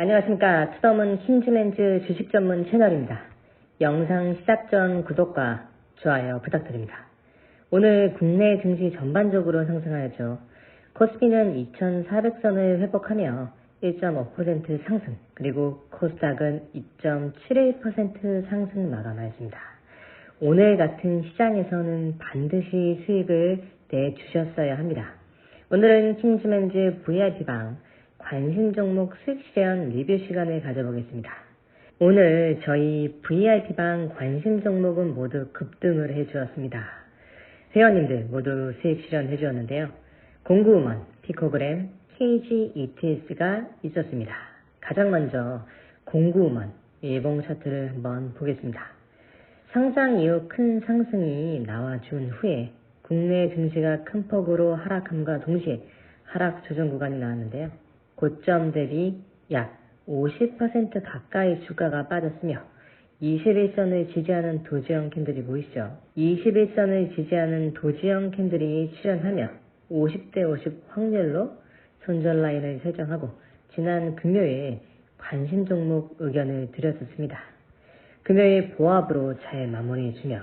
안녕하십니까. 투덤은 킹즈맨즈 주식 전문 채널입니다. 영상 시작 전 구독과 좋아요 부탁드립니다. 오늘 국내 증시 전반적으로 상승하였죠. 코스피는 2400선을 회복하며 1.5% 상승, 그리고 코스닥은 2.71% 상승 마감하였습니다. 오늘 같은 시장에서는 반드시 수익을 내주셨어야 합니다. 오늘은 킹즈맨즈 VIP방 관심 종목 수익 실현 리뷰 시간을 가져보겠습니다. 오늘 저희 VIP방 관심 종목은 모두 급등을 해주었습니다. 회원님들 모두 수익 실현 해 주었는데요. 공구우먼, 피코그램, KG ETS가 있었습니다. 가장 먼저 공구우먼 일봉 차트를 한번 보겠습니다. 상장 이후 큰 상승이 나와준 후에 국내 증시가 큰 폭으로 하락함과 동시에 하락 조정 구간이 나왔는데요. 고점 대비 약 50% 가까이 주가가 빠졌으며 21선을 지지하는 도지형 캔들이 보이시죠? 21선을 지지하는 도지형 캔들이 출현하며 50대 50 확률로 손절 라인을 설정하고 지난 금요일 관심 종목 의견을 드렸었습니다. 금요일 보합으로 잘 마무리해주며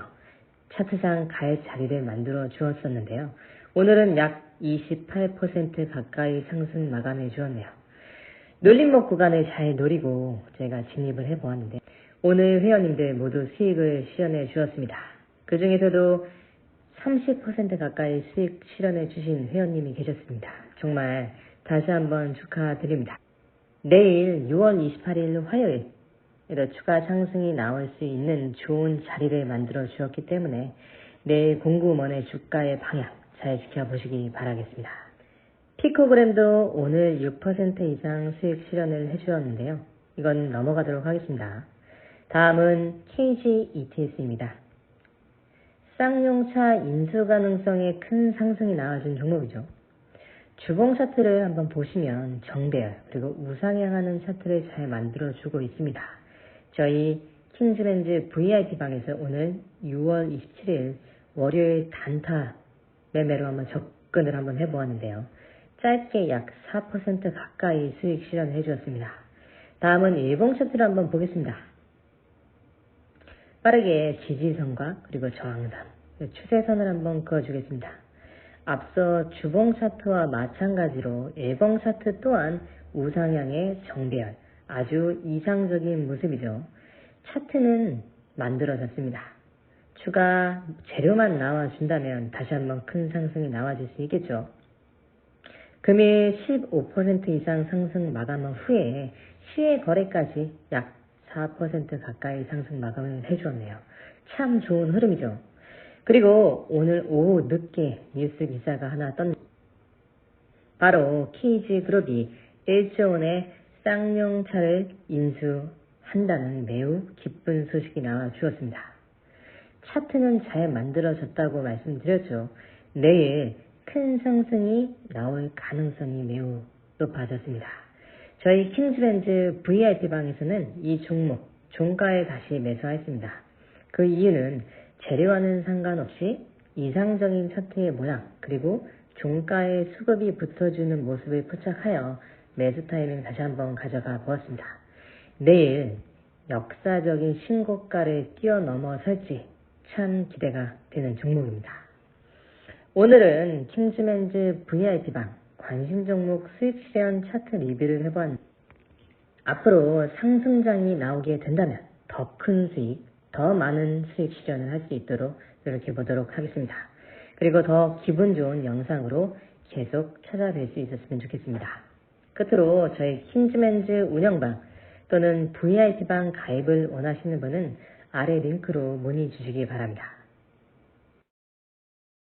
차트상 갈 자리를 만들어 주었었는데요. 오늘은 약 28% 가까이 상승 마감해 주었네요. 놀림목 구간을 잘 노리고 제가 진입을 해보았는데 오늘 회원님들 모두 수익을 실현해 주었습니다. 그 중에서도 30% 가까이 수익 실현해 주신 회원님이 계셨습니다. 정말 다시 한번 축하드립니다. 내일 6월 28일 화요일 이런 추가 상승이 나올 수 있는 좋은 자리를 만들어 주었기 때문에 내일 공구먼의 주가의 방향 잘 지켜보시기 바라겠습니다. 피코그램도 오늘 6% 이상 수익 실현을 해주었는데요. 이건 넘어가도록 하겠습니다. 다음은 KG ETS입니다. 쌍용차 인수 가능성에 큰 상승이 나와준 종목이죠. 주봉 차트를 한번 보시면 정배열 그리고 우상향하는 차트를 잘 만들어주고 있습니다. 저희 킹즈랜즈 VIP 방에서 오늘 6월 27일 월요일 단타 매매로 한번 접근을 한번 해보았는데요. 짧게 약 4% 가까이 수익 실현해 주었습니다. 다음은 일봉 차트를 한번 보겠습니다. 빠르게 지지선과 그리고 저항선, 추세선을 한번 그어주겠습니다. 앞서 주봉 차트와 마찬가지로 일봉 차트 또한 우상향의 정배열, 아주 이상적인 모습이죠. 차트는 만들어졌습니다. 추가 재료만 나와준다면 다시 한번 큰 상승이 나와줄 수 있겠죠. 금일 15% 이상 상승 마감한 후에 시의 거래까지 약 4% 가까이 상승 마감을 해주었네요. 참 좋은 흐름이죠. 그리고 오늘 오후 늦게 뉴스 기사가 하나 떴 바로 키즈 그룹이 1조 원의 쌍용차를 인수한다는 매우 기쁜 소식이 나와 주었습니다. 차트는 잘 만들어졌다고 말씀드렸죠. 내일 큰 상승이 나올 가능성이 매우 높아졌습니다. 저희 킹즈랜드 VIP방에서는 이 종목 종가에 다시 매수하였습니다. 그 이유는 재료와는 상관없이 이상적인 차트의 모양 그리고 종가에 수급이 붙어주는 모습을 포착하여 매수 타이밍 다시 한번 가져가 보았습니다. 내일 역사적인 신고가를 뛰어넘어설지 참 기대가 되는 종목입니다. 오늘은 킹즈맨즈 VIP방 관심 종목 수익 실현 차트 리뷰를 해보았는데 앞으로 상승장이 나오게 된다면 더 큰 수익, 더 많은 수익 실현을 할 수 있도록 노력해 보도록 하겠습니다. 그리고 더 기분 좋은 영상으로 계속 찾아뵐 수 있었으면 좋겠습니다. 끝으로 저희 킹즈맨즈 운영방 또는 VIP방 가입을 원하시는 분은 아래 링크로 문의 주시기 바랍니다.